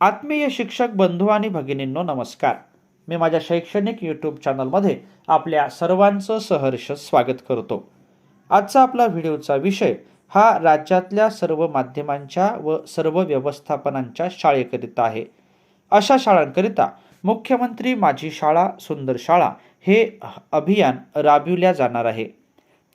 आत्मीय शिक्षक बंधू आणि भगिनींनो नमस्कार. मी माझ्या शैक्षणिक यूट्यूब चॅनलमध्ये आपल्या सर्वांचं सहर्ष स्वागत करतो. आजचा आपला व्हिडिओचा विषय हा राज्यातल्या सर्व माध्यमांच्या व सर्व व्यवस्थापनांच्या शाळेकरिता आहे. अशा शाळांकरिता मुख्यमंत्री माझी शाळा सुंदर शाळा हे अभियान राबविल्या जाणार आहे.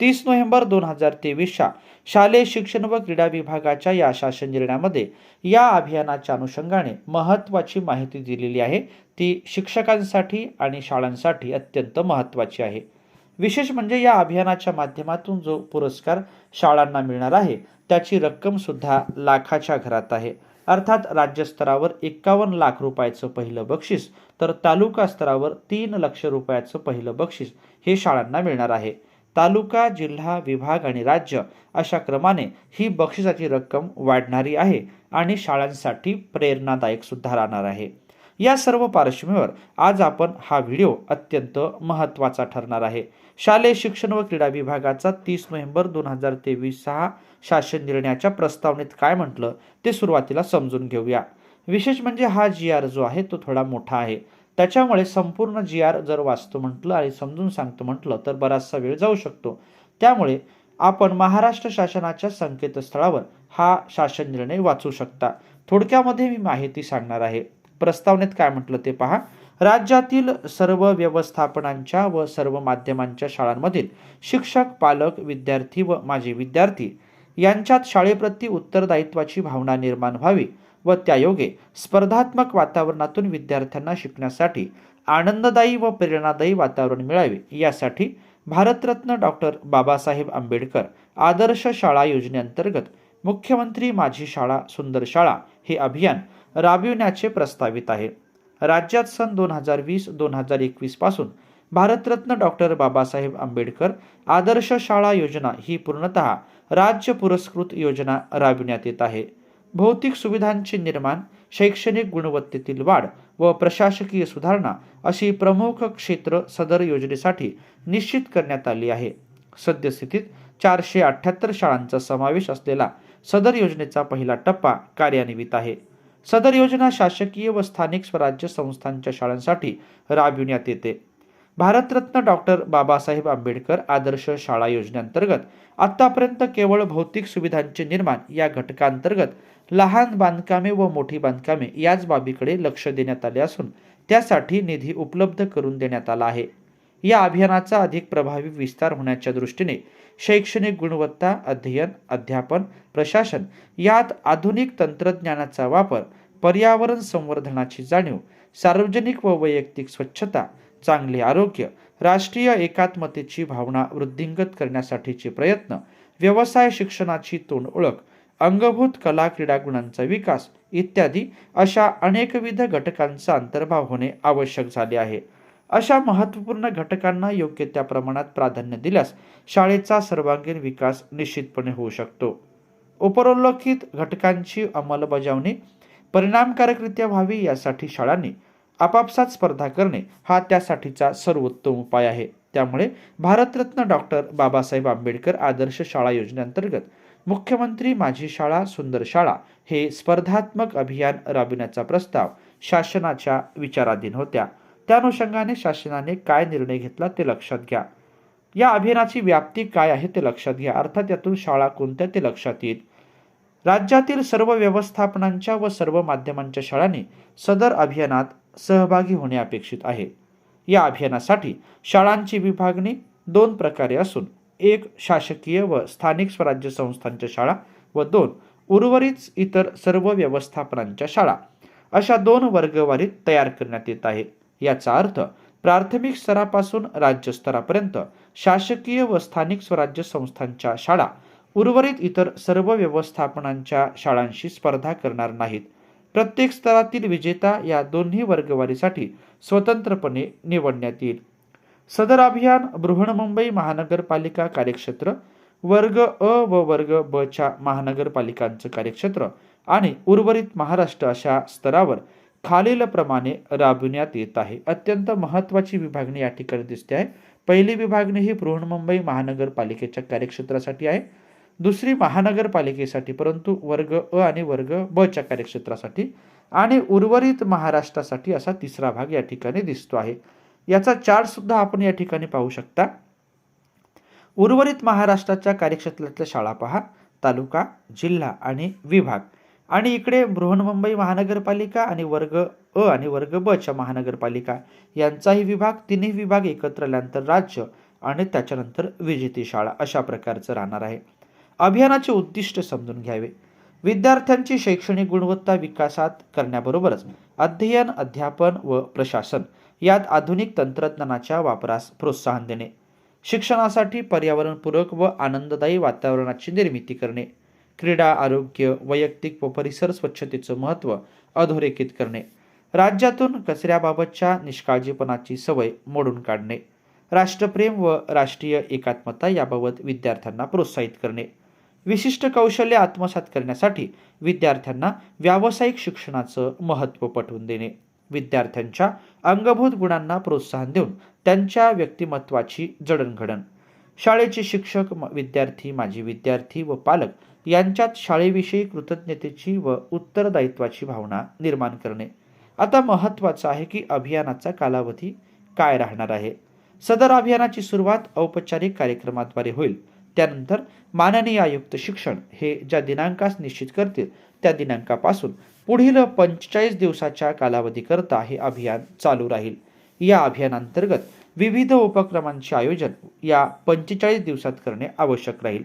तीस नोव्हेंबर दोन हजार तेवीसच्या शालेय शिक्षण व क्रीडा विभागाच्या या शासन निर्णयामध्ये या अभियानाच्या अनुषंगाने महत्त्वाची माहिती दिलेली आहे. ती शिक्षकांसाठी आणि शाळांसाठी अत्यंत महत्त्वाची आहे. विशेष म्हणजे या अभियानाच्या माध्यमातून जो पुरस्कार शाळांना मिळणार आहे त्याची रक्कम सुद्धा लाखाच्या घरात आहे. अर्थात राज्यस्तरावर एकावन्न लाख रुपयाचं पहिलं बक्षीस तर तालुका स्तरावर तीन लक्ष रुपयाचं पहिलं बक्षीस हे शाळांना मिळणार आहे. तालुका जिल्हा विभाग आणि राज्य अशा क्रमाने ही बक्षिसाची रक्कम वाढणारी आहे आणि शाळांसाठी प्रेरणादायक सुद्धा राहणार आहे. या सर्व पार्श्वभूमीवर आज आपण हा व्हिडिओ अत्यंत महत्त्वाचा ठरणार आहे. शालेय शिक्षण व क्रीडा विभागाचा तीस नोव्हेंबर दोन हजार तेवीस सहा शासन निर्णयाच्या प्रस्तावनेत काय म्हटलं ते सुरुवातीला समजून घेऊया. विशेष म्हणजे हा जी आर जो आहे तो थोडा मोठा आहे. त्याच्यामुळे संपूर्ण जी आर जर वाचतो म्हटलं आणि समजून सांगतो म्हटलं तर बराचसा वेळ जाऊ शकतो. त्यामुळे आपण महाराष्ट्र शासनाच्या संकेतस्थळावर हा शासन निर्णय वाचू शकता. थोडक्यामध्ये मी माहिती सांगणार आहे. प्रस्तावनेत काय म्हटलं ते पहा. राज्यातील सर्व व्यवस्थापनांच्या व सर्व माध्यमांच्या शाळांमधील शिक्षक पालक विद्यार्थी व माजी विद्यार्थी यांच्यात शाळेप्रती उत्तरदायित्वाची भावना निर्माण व्हावी. व त्यायोगे स्पर्धात्मक वातावरणातून विद्यार्थ्यांना शिकण्यासाठी आनंददायी व प्रेरणादायी वातावरण मिळावे यासाठी भारतरत्न डॉक्टर बाबासाहेब आंबेडकर आदर्श शाळा योजनेअंतर्गत मुख्यमंत्री माझी शाळा सुंदर शाळा हे अभियान राबविण्याचे प्रस्तावित आहे. राज्यात सन दोन हजार वीस दोन हजार एकवीसपासून भारतरत्न डॉक्टर बाबासाहेब आंबेडकर आदर्श शाळा योजना ही पूर्णतः राज्य पुरस्कृत योजना राबविण्यात येत आहे. भौतिक सुविधांचे निर्माण शैक्षणिक गुणवत्तेतील वाढ व प्रशासकीय सुधारणा अशी प्रमुख क्षेत्र सदर योजनेसाठी निश्चित करण्यात आली आहे. सद्यस्थितीत चारशे अठ्ठ्याहत्तर शाळांचा समावेश असलेला सदर योजनेचा पहिला टप्पा कार्यान्वित आहे. सदर योजना शासकीय व स्थानिक स्वराज्य संस्थांच्या शाळांसाठी राबविण्यात येते. भारतरत्न डॉक्टर बाबासाहेब आंबेडकर आदर्श शाळा योजनेअंतर्गत आतापर्यंत केवळ भौतिक सुविधांचे निर्माण या घटकांतर्गत लहान बांधकामे व मोठी बांधकामे याच बाबीकडे लक्ष देण्यात आले असून त्यासाठी निधी उपलब्ध करून देण्यात आला आहे. या अभियानाचा अधिक प्रभावी विस्तार होण्याच्या दृष्टीने शैक्षणिक गुणवत्ता अध्ययन अध्यापन प्रशासन यात आधुनिक तंत्रज्ञानाचा वापर पर्यावरण संवर्धनाची जाणीव सार्वजनिक व वैयक्तिक स्वच्छता चांगले आरोग्य राष्ट्रीय एकात्मतेची भावना वृद्धिंगत करण्यासाठीचे प्रयत्न व्यवसाय शिक्षणाची तोंड ओळख अंगभूत कला क्रीडा गुणांचा विकास इत्यादी अशा अनेकविध घटकांचा अंतर्भाव होणे आवश्यक झाले आहे. अशा महत्त्वपूर्ण घटकांना योग्य त्या प्रमाणात प्राधान्य दिल्यास शाळेचा सर्वांगीण विकास निश्चितपणे होऊ शकतो. उपरोल्लेखित घटकांची अंमलबजावणी परिणामकारकरित्या व्हावी यासाठी शाळांनी आपापसात स्पर्धा करणे हा त्यासाठीचा सर्वोत्तम उपाय आहे. त्यामुळे भारतरत्न डॉक्टर बाबासाहेब आंबेडकर आदर्श शाळा योजनेअंतर्गत मुख्यमंत्री माझी शाळा सुंदर शाळा हे स्पर्धात्मक अभियान राबविण्याचा प्रस्ताव शासनाच्या विचाराधीन होत्या. त्या अनुषंगाने शासनाने काय निर्णय घेतला ते लक्षात घ्या. या अभियानाची व्याप्ती काय आहे ते लक्षात घ्या. अर्थात यातून शाळा कोणत्या ते लक्षात येईल? राज्यातील सर्व व्यवस्थापनांच्या व सर्व माध्यमांच्या शाळांनी सदर अभियानात सहभागी होणे अपेक्षित आहे. या अभियानासाठी शाळांची विभागणी दोन प्रकारे असून एक शासकीय व स्थानिक स्वराज्य संस्थांच्या शाळा व दोन उर्वरित इतर सर्व व्यवस्थापनांच्या शाळा. अशा दोन वर्गवारीत तयार करण्यात येत आहे. याचा अर्थ प्राथमिक स्तरापासून राज्य स्तरापर्यंत शासकीय व स्थानिक स्वराज्य संस्थांच्या शाळा उर्वरित इतर सर्व व्यवस्थापनांच्या शाळांशी स्पर्धा करणार नाहीत. प्रत्येक स्तरातील विजेता या दोन्ही वर्गवारीसाठी स्वतंत्रपणे निवडण्यात येईल. सदर अभियान बृहन्मुंबई महानगरपालिका कार्यक्षेत्र वर्ग अ व वर्ग ब च्या महानगरपालिकांचं कार्यक्षेत्र आणि उर्वरित महाराष्ट्र अशा स्तरावर खालीलप्रमाणे राबविण्यात येत आहे. अत्यंत महत्त्वाची विभागणी या ठिकाणी दिसते आहे. पहिली विभागणी ही बृहन्मुंबई महानगरपालिकेच्या कार्यक्षेत्रासाठी आहे. दुसरी महानगरपालिकेसाठी परंतु वर्ग अ आणि वर्ग ब च्या कार्यक्षेत्रासाठी आणि उर्वरित महाराष्ट्रासाठी असा तिसरा भाग या ठिकाणी दिसतो आहे. याचा चार्टसुद्धा आपण या ठिकाणी पाहू शकता. उर्वरित महाराष्ट्राच्या कार्यक्षेत्रातल्या शाळा पहा तालुका जिल्हा आणि विभाग. आणि इकडे बृहन्मुंबई महानगरपालिका आणि वर्ग अ आणि वर्ग ब च्या महानगरपालिका यांचाही विभाग तिन्ही विभाग एकत्र आल्यानंतर राज्य आणि त्याच्यानंतर विजेती शाळा अशा प्रकारचं राहणार आहे. अभियानाचे उद्दिष्ट समजून घ्यावे. विद्यार्थ्यांची शैक्षणिक गुणवत्ता विकासात करण्याबरोबरच अध्ययन अध्यापन व प्रशासन यात आधुनिक तंत्रज्ञानाच्या वापरास प्रोत्साहन देणे. शिक्षणासाठी पर्यावरणपूरक व आनंददायी वातावरणाची निर्मिती करणे. क्रीडा आरोग्य वैयक्तिक व परिसर स्वच्छतेचं महत्त्व अधोरेखित करणे. राज्यातून कचऱ्याबाबतच्या निष्काळजीपणाची सवय मोडून काढणे. राष्ट्रप्रेम व राष्ट्रीय एकात्मता याबाबत विद्यार्थ्यांना प्रोत्साहित करणे. विशिष्ट कौशल्य आत्मसात करण्यासाठी विद्यार्थ्यांना व्यावसायिक शिक्षणाचं महत्त्व पटवून देणे. विद्यार्थ्यांच्या अंगभूत गुणांना प्रोत्साहन देऊन त्यांच्या व्यक्तिमत्वाची जडणघडण. शाळेचे शिक्षक म- विद्यार्थी माजी विद्यार्थी व पालक यांच्यात शाळेविषयी कृतज्ञतेची व उत्तरदायित्वाची भावना निर्माण करणे. आता महत्त्वाचं आहे की अभियानाचा कालावधी काय राहणार आहे? सदर अभियानाची सुरुवात औपचारिक कार्यक्रमाद्वारे होईल. त्यानंतर माननीय आयुक्त शिक्षण हे ज्या दिनांकास निश्चित करतील त्या दिनांकापासून पुढील पंचेचाळीस दिवसाच्या कालावधीकरता हे अभियान चालू राहील. या अभियानांतर्गत विविध उपक्रमांचे आयोजन या पंचेचाळीस दिवसात करणे आवश्यक राहील.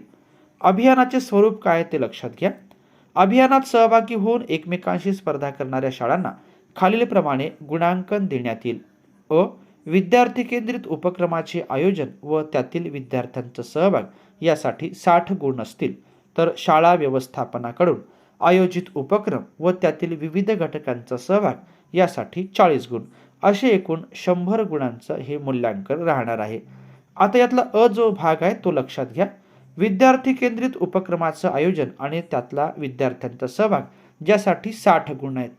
अभियानाचे स्वरूप काय ते लक्षात घ्या. अभियानात सहभागी होऊन एकमेकांशी स्पर्धा करणाऱ्या शाळांना खालीलप्रमाणे गुणांकन देण्यात येईल. अ. विद्यार्थी केंद्रित उपक्रमाचे आयोजन व त्यातील विद्यार्थ्यांचा सहभाग यासाठी साठ गुण असतील तर शाळा व्यवस्थापनाकडून आयोजित उपक्रम व त्यातील विविध घटकांचा सहभाग यासाठी चाळीस गुण. असे एकूण शंभर गुणांचं हे मूल्यांकन राहणार आहे. आता यातला अ जो भाग आहे तो लक्षात घ्या. विद्यार्थी केंद्रित उपक्रमाचं आयोजन आणि त्यातला विद्यार्थ्यांचा सहभाग ज्यासाठी साठ गुण आहेत.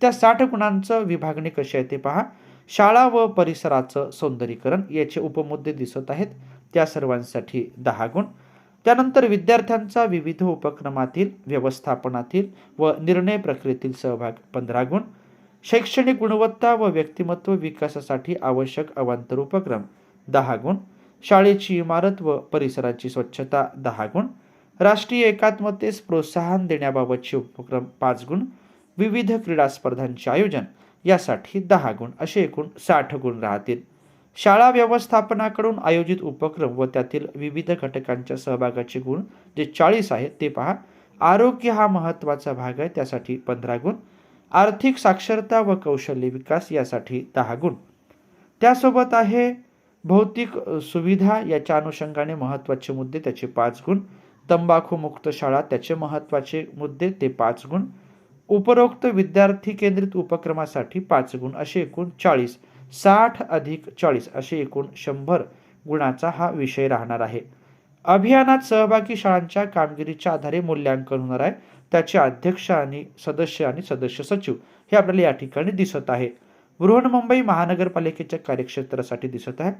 त्या साठ गुणांचं विभागणी कशी आहे ते पहा. शाळा व परिसराचं सौंदर्यीकरण याचे उपमुद्दे दिसत आहेत. त्या सर्वांसाठी दहा गुण. त्यानंतर विद्यार्थ्यांचा विविध उपक्रमातील व्यवस्थापनातील व निर्णय प्रक्रियेतील सहभाग पंधरा गुण. शैक्षणिक गुणवत्ता व व्यक्तिमत्व विकासासाठी आवश्यक अवांतर उपक्रम दहा गुण. शाळेची इमारत व परिसराची स्वच्छता दहा गुण. राष्ट्रीय एकात्मतेस प्रोत्साहन देण्याबाबतचे उपक्रम पाच गुण. विविध क्रीडा स्पर्धांचे आयोजन यासाठी दहा गुण. असे एकूण साठ गुण राहतील. शाळा व्यवस्थापनाकडून आयोजित उपक्रम व त्यातील विविध घटकांच्या सहभागाचे गुण जे चाळीस आहेत ते पहा. आरोग्य हा महत्त्वाचा भाग आहे त्यासाठी पंधरा गुण. आर्थिक साक्षरता व कौशल्य विकास यासाठी दहा गुण. त्यासोबत आहे भौतिक सुविधा याच्या अनुषंगाने महत्त्वाचे मुद्दे त्याचे पाच गुण. तंबाखूमुक्त शाळा त्याचे महत्त्वाचे मुद्दे ते पाच गुण. उपरोक्त विद्यार्थी केंद्रित उपक्रमासाठी पाच गुण असे एकूण चाळीस. साठ अधिक चाळीस असे एकूण शंभर गुणाचा हा विषय राहणार आहे. अभियानात सहभागी शाळांच्या कामगिरीच्या आधारे मूल्यांकन होणार आहे. त्याचे अध्यक्ष आणि सदस्य आणि सदस्य सचिव हे आपल्याला या ठिकाणी दिसत आहे. बृहन्मुंबई महानगरपालिकेच्या कार्यक्षेत्रासाठी दिसत आहे.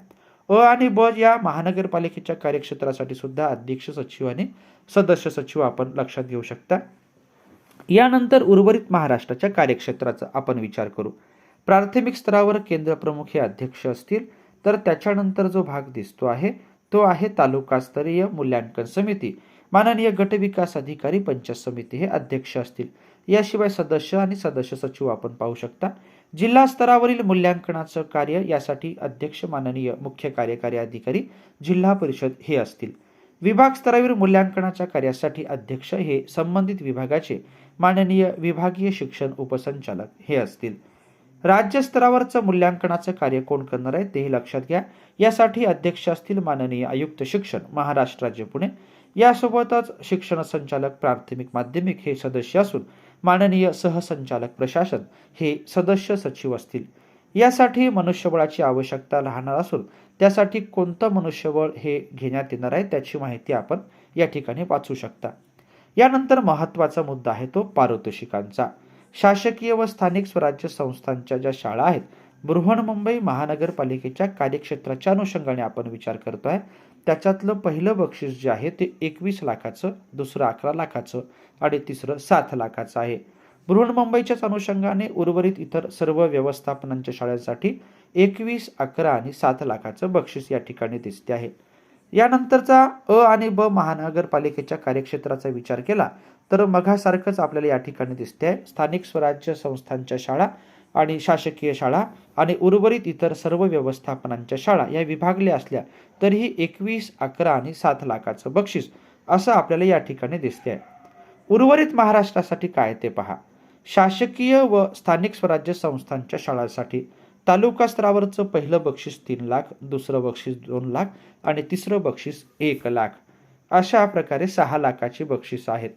अ आणि ब या महानगरपालिकेच्या कार्यक्षेत्रासाठी सुद्धा अध्यक्ष सचिव आणि सदस्य सचिव आपण लक्षात घेऊ शकता. यानंतर उर्वरित महाराष्ट्राच्या कार्यक्षेत्राचा आपण विचार करू. प्राथमिक स्तरावर केंद्र प्रमुख हे अध्यक्ष असतील तर त्याच्यानंतर जो भाग दिसतो आहे तो आहे तालुकास्तरीय मूल्यांकन समिती. माननीय गट विकास अधिकारी पंचायत समिती हे अध्यक्ष असतील. याशिवाय सदस्य आणि सदस्य सचिव आपण पाहू शकता. जिल्हा स्तरावरील मूल्यांकनाचं कार्य यासाठी अध्यक्ष माननीय मुख्य कार्यकारी अधिकारी जिल्हा परिषद हे असतील. विभाग स्तरावरील मूल्यांकनाच्या कार्यासाठी अध्यक्ष हे संबंधित विभागाचे माननीय विभागीय शिक्षण उपसंचालक हे असतील. राज्य स्तरावरचं मूल्यांकनाचं कार्य कोण करणार आहे तेही लक्षात घ्या. यासाठी अध्यक्ष असतील माननीय आयुक्त शिक्षण महाराष्ट्र राज्य पुणे. यासोबतच शिक्षण संचालक प्राथमिक माध्यमिक हे सदस्य असून माननीय सहसंचालक प्रशासन हे सदस्य सचिव असतील. यासाठी मनुष्यबळाची आवश्यकता राहणार असून त्यासाठी कोणतं मनुष्यबळ हे घेण्यात येणार आहे त्याची माहिती आपण या ठिकाणी वाचू शकता. यानंतर महत्त्वाचा मुद्दा आहे तो पारितोषिकांचा. शासकीय व स्थानिक स्वराज्य संस्थांच्या ज्या शाळा आहेत बृहन्मुंबई महानगरपालिकेच्या कार्यक्षेत्राच्या अनुषंगाने आपण विचार करतो आहे त्याच्यातलं पहिलं बक्षीस जे आहे ते एकवीस लाखाचं दुसरं अकरा लाखाचं आणि तिसरं सात लाखाचं आहे. बृहन्मुंबईच्याच अनुषंगाने उर्वरित इतर सर्व व्यवस्थापनांच्या शाळांसाठी एकवीस अकरा आणि सात लाखाचं बक्षीस या ठिकाणी दिसते आहे. यानंतरचा अ आणि ब महानगरपालिकेच्या कार्यक्षेत्राचा विचार केला तर मघासारखंच आपल्याला या ठिकाणी दिसते. आहे स्थानिक स्वराज्य संस्थांच्या शाळा आणि शासकीय शाळा आणि उर्वरित इतर सर्व व्यवस्थापनांच्या शाळा या विभागल्या असल्या तरीही एकवीस अकरा आणि सात लाखाचं बक्षीस असं आपल्याला या ठिकाणी दिसते आहे उर्वरित महाराष्ट्रासाठी काय ते पहा. शासकीय व स्थानिक स्वराज्य संस्थांच्या शाळांसाठी तालुका स्तरावरचं पहिलं बक्षीस तीन लाख दुसरं बक्षीस दोन लाख आणि तिसरं बक्षीस एक लाख अशा प्रकारे सहा लाखाची बक्षीस आहेत.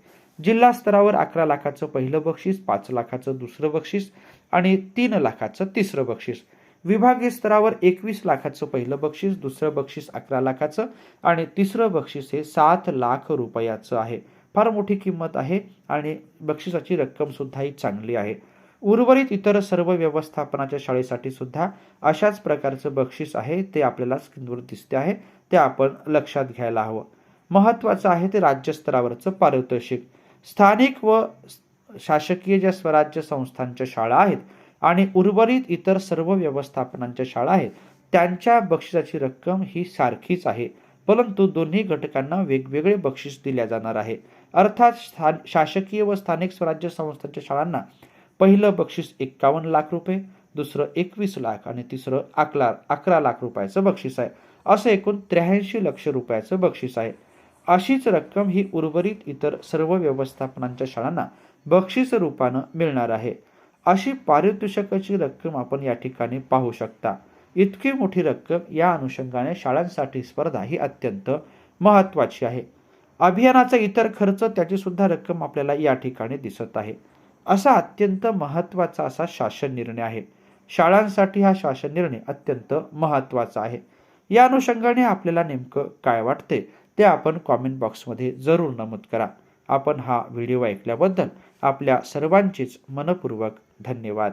जिल्हा स्तरावर अकरा लाखाचं पहिलं बक्षीस पाच लाखाचं दुसरं बक्षीस आणि तीन लाखाचं तिसरं बक्षीस. विभागीय स्तरावर एकवीस लाखाचं पहिलं बक्षीस दुसरं बक्षीस अकरा लाखाचं आणि तिसरं बक्षीस हे सात लाख रुपयाचं आहे. फार मोठी किंमत आहे आणि बक्षिसाची रक्कमसुद्धा ही चांगली आहे. उर्वरित इतर सर्व व्यवस्थापनाच्या शाळेसाठी सुद्धा अशाच प्रकारचं बक्षीस आहे ते आपल्याला स्क्रीनवर दिसते आहे ते आपण लक्षात घ्यायला हवं. महत्त्वाचं आहे ते राज्यस्तरावरचं पारितोषिक. स्थानिक व शासकीय ज्या स्वराज्य संस्थांच्या शाळा आहेत आणि उर्वरित इतर सर्व व्यवस्थापनांच्या शाळा आहेत त्यांच्या बक्षिसाची रक्कम ही सारखीच आहे. परंतु दोन्ही घटकांना वेगवेगळे बक्षीस दिल्या जाणार आहे. अर्थात स्थान शासकीय व स्थानिक स्वराज्य संस्थांच्या शाळांना पहिलं बक्षीस एक्कावन्न लाख रुपये दुसरं एकवीस लाख आणि तिसरं अकरा अकरा लाख रुपयाचं बक्षीस आहे. असं एकूण त्र्याऐंशी लक्ष रुपयाचं बक्षीस आहे. अशीच रक्कम ही उर्वरित इतर सर्व व्यवस्थापनांच्या शाळांना बक्षीस रूपानं मिळणार आहे. अशी पारितोषिकाची रक्कम आपण या ठिकाणी पाहू शकता. इतकी मोठी रक्कम या अनुषंगाने शाळांसाठी स्पर्धा ही अत्यंत महत्त्वाची आहे. अभियानाचा इतर खर्च त्याची सुद्धा रक्कम आपल्याला या ठिकाणी दिसत आहे. असा अत्यंत महत्त्वाचा असा शासन निर्णय आहे. शाळांसाठी हा शासन निर्णय अत्यंत महत्त्वाचा आहे. या अनुषंगाने आपल्याला नेमकं काय वाटते ते आपण कॉमेंट बॉक्समध्ये जरूर नमूद करा. आपण हा व्हिडिओ ऐकल्याबद्दल आपल्या सर्वांचेच मनपूर्वक धन्यवाद.